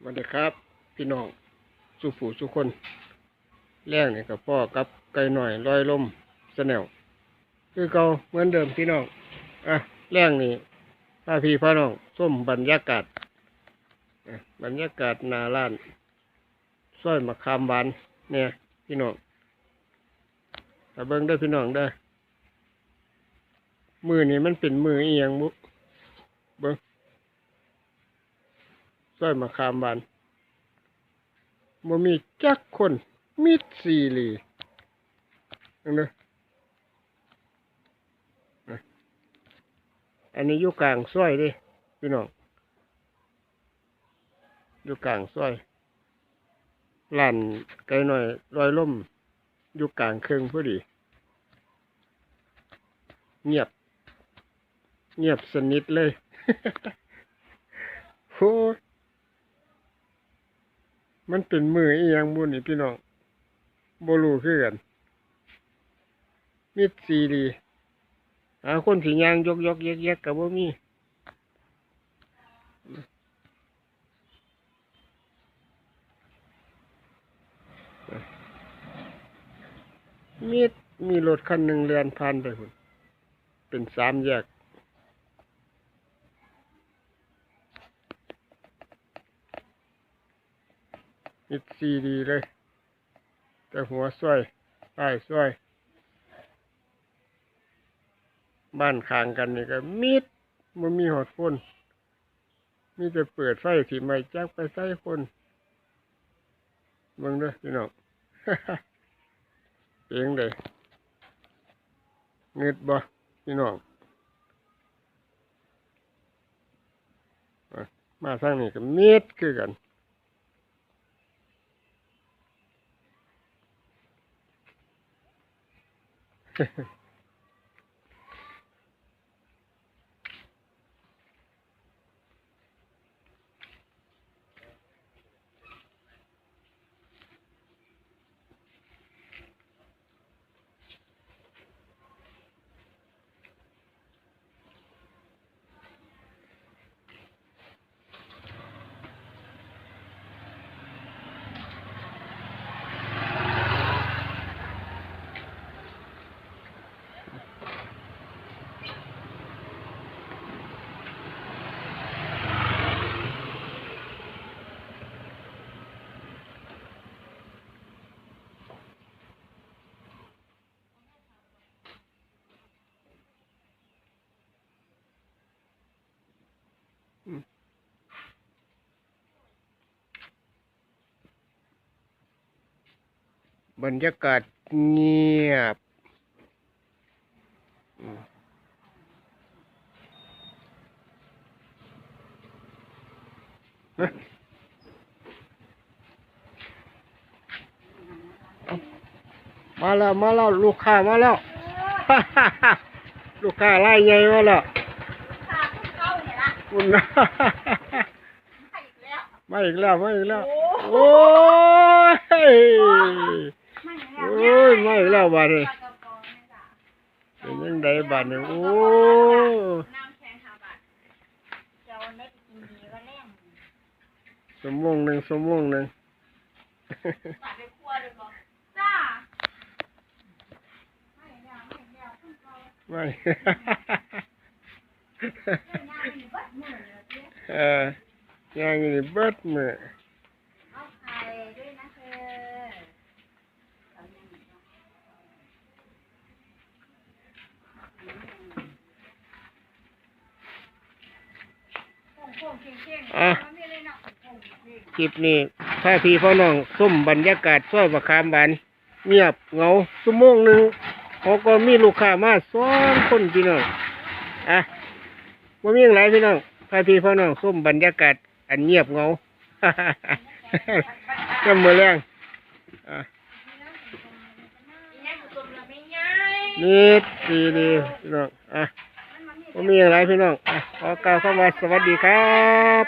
สวัสดีครับ พี่น้องสุผู้สุคนแรงนี่ยกับพ่อกับไก่หน่อยลอยลมสแนวคือเก่าเหมือนเดิมพี่น้องอะแรงนี่พาพี่พาน้องส้มบรรยากาศบรรยากาศนาล้านซอยมะขามหวานเนี่ย พี่น้องแต่เบิ้งได้พี่น้องได้ มือนี่มันเป็นมือเอียงบุเบิ้ง ซอยมะขามบานบ่มีจักคนมิดซีหลีอันนี้อะอันนี้อยู่กลางซอยดิพี่น้องอยู่กลางซอยร้านไกลหน่อยลอยล่มอยู่กลางเครื่องพอดี เงียบ เงียบสนิทเลย โอ้ มันเป็นมืออียงบุนี่พี่น้องบ่รู้คือกันมิดซีดีหาคนสิยางยกยกแยกแยกกับบ่มีมีดมีรถคันหนึ่งเลียนผ่านไปพุ่นเป็นสามแยก มิดซีดีเลย แต่หัวซอยใต้ซอยบ้านข้างกันนี่ก็มิดมันมีหอดคนมีแต่เปิดไฟที่ไม่จักไปใส่คนเบิ่งเด้อพี่น้องเองเลยเงึดบ่พี่น้องอะมาทางนี้ก็มิดคือกัน Okay. บรรยากาศเงียบอืมฮะเอามาแล้ว มาแล้ว ลูกค้ามาแล้ว ลูกค้าไล่ใหญ่มาแล้วค่ะคุณเข้าเนี่ยละคุณนะไปอีกแล้ว มาอีกแล้ว มาอีกแล้ว โอ้โอ้ยไม่โอ้ ยมาอีกแล้วบาดนี้เป็นยังไงบาดนี้โอ้น้ำแข็งหาบาทเอาเน็ตกินดีก็แรงสมงหนึ่งสมงหนึ่งบาทไปครัวเลยบอกจ้าไม่แล้วไม่แล้วคุณเข้าไม่เล่นงานอยู่บัดมือเลยเจ๊เออย่างนี้เบิดมือ เอาไข่ด้วยนะเธอเอาอย่างนี้เนาะโค้งๆเข่งๆ อะคลิปนี้ถ้าพี่พ่อน้องส้มบรรยากาศซอยประคามบานเงียบเหงาชั่วโมงหนึ่งเขาก็มีลูกค้ามาสองคนพี่น้องอะว่ามีอย่างไรพี่น้องถ้าพี่พ่อน้องส้มบรรยากาศอันเงียบเหงาก็มือแรงอะอีนั่ดีดีพี่น้องอะ มีอย่างไรพี่น้องขอกล่าวคำว่าสวัสดีครับ